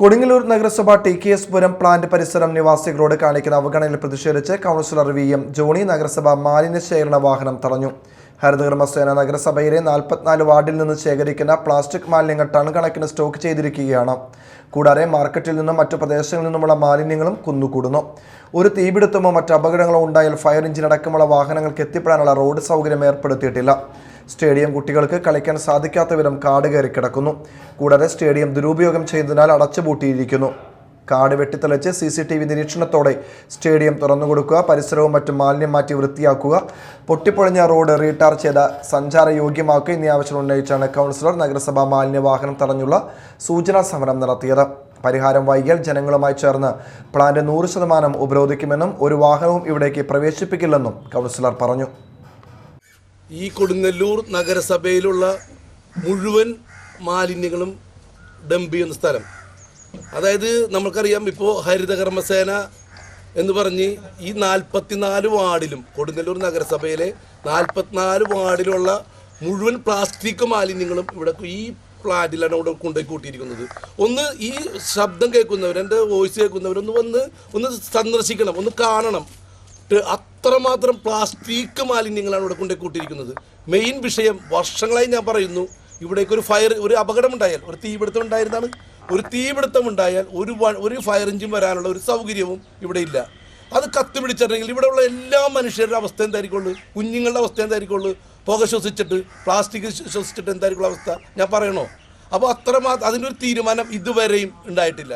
കൊടുങ്ങല്ലൂർ നഗരസഭ T K S Puram plant പരിസരം നിവാസികളോട് കാണിക്കുന്ന അവഗണനയിൽ പ്രതിഷേധിച്ച് കൗൺസിലർ വി എം ജോണി നഗരസഭ മാലിന്യ ശേഖരണ വാഹനം തടഞ്ഞു. ഹരിതകർമ്മസേന നഗരസഭയിലെ നാൽപ്പത്തിനാല് വാർഡിൽ നിന്ന് ശേഖരിക്കുന്ന പ്ലാസ്റ്റിക് മാലിന്യങ്ങൾ ടൺ കണക്കിന് സ്റ്റോക്ക് ചെയ്തിരിക്കുകയാണ്. കൂടാതെ മാർക്കറ്റിൽ നിന്നും മറ്റു പ്രദേശങ്ങളിൽ നിന്നുമുള്ള മാലിന്യങ്ങളും കുന്നുകൂടുന്നു. ഒരു തീപിടുത്തമോ മറ്റ് അപകടങ്ങളോ ഉണ്ടായാൽ ഫയർ എഞ്ചിൻ അടക്കമുള്ള വാഹനങ്ങൾക്ക് എത്തിപ്പെടാനുള്ള റോഡ് സൗകര്യം ഏർപ്പെടുത്തിയിട്ടില്ല. സ്റ്റേഡിയം കുട്ടികൾക്ക് കളിക്കാൻ സാധിക്കാത്ത വിധം കാട് കയറി കിടക്കുന്നു. കൂടാതെ സ്റ്റേഡിയം ദുരുപയോഗം ചെയ്യുന്നതിനാൽ അടച്ചുപൂട്ടിയിരിക്കുന്നു. കാട് വെട്ടിത്തെളിച്ച് സി സി ടി വി നിരീക്ഷണത്തോടെ സ്റ്റേഡിയം തുറന്നുകൊടുക്കുക പരിസരവും മറ്റും മാലിന്യം മാറ്റി വൃത്തിയാക്കുക. പൊട്ടിപ്പൊളിഞ്ഞ റോഡ് റീടാർ ചെയ്ത സഞ്ചാരയോഗ്യമാക്കുക എന്നീ ആവശ്യം ഉന്നയിച്ചാണ് കൗൺസിലർ നഗരസഭാ മാലിന്യ വാഹനം തടഞ്ഞുള്ള സൂചനാ സമരം നടത്തിയത്. പരിഹാരം വൈകിയാൽ ജനങ്ങളുമായി ചേർന്ന് പ്ലാന്റ് നൂറ് ശതമാനം ഉപരോധിക്കുമെന്നും ഒരു വാഹനവും ഇവിടേക്ക് പ്രവേശിപ്പിക്കില്ലെന്നും കൗൺസിലർ പറഞ്ഞു. ഈ കൊടുങ്ങല്ലൂർ നഗരസഭയിലുള്ള മുഴുവൻ മാലിന്യങ്ങളും ഡംപ് ചെയ്യുന്ന സ്ഥലം. അതായത് നമുക്കറിയാം ഇപ്പോൾ ഹരിതകർമ്മസേന എന്ന് പറഞ്ഞ് ഈ നാൽപ്പത്തിനാല് വാർഡിലും കൊടുങ്ങല്ലൂർ നഗരസഭയിലെ നാൽപ്പത്തിനാല് വാർഡിലുള്ള മുഴുവൻ പ്ലാസ്റ്റിക് മാലിന്യങ്ങളും ഇവിടെ ഈ പ്ലാന്റിലാണ് ഇവിടെ കൊണ്ടുപോയി കൂട്ടിയിരിക്കുന്നത്. ഒന്ന് ഈ ശബ്ദം കേൾക്കുന്നവർ എന്റെ വോയിസ് കേൾക്കുന്നവരൊന്ന് വന്ന് ഒന്ന് സന്ദർശിക്കണം ഒന്ന് കാണണം. അത്രമാത്രം പ്ലാസ്റ്റിക് മാലിന്യങ്ങളാണ് ഇവിടെ കൊണ്ടു കൂട്ടിയിരിക്കുന്നത് മെയിൻ വിഷയം വർഷങ്ങളായി ഞാൻ പറയുന്നു ഇവിടേക്ക് ഒരു ഫയർ ഒരു അപകടം ഉണ്ടായാൽ ഒരു തീപിടുത്തം ഉണ്ടായിരുന്നാണ് ഒരു തീപിടുത്തം ഉണ്ടായാൽ ഒരു ഒരു ഫയർ എഞ്ചിൻ വരാനുള്ള ഒരു സൗകര്യവും ഇവിടെ ഇല്ല. അത് കത്തി പിടിച്ചിട്ടുണ്ടെങ്കിൽ ഇവിടെയുള്ള എല്ലാ മനുഷ്യരുടെ അവസ്ഥ എന്തായിരിക്കുള്ളൂ? കുഞ്ഞുങ്ങളുടെ അവസ്ഥ എന്തായിരിക്കുള്ളൂ? പുക ശ്വസിച്ചിട്ട് പ്ലാസ്റ്റിക് ശ്വസിച്ചിട്ട് എന്തായിരിക്കുള്ള അവസ്ഥ? ഞാൻ പറയണോ? അപ്പോൾ അത്രമാത്രം അതിനൊരു തീരുമാനം ഇതുവരെയും ഉണ്ടായിട്ടില്ല.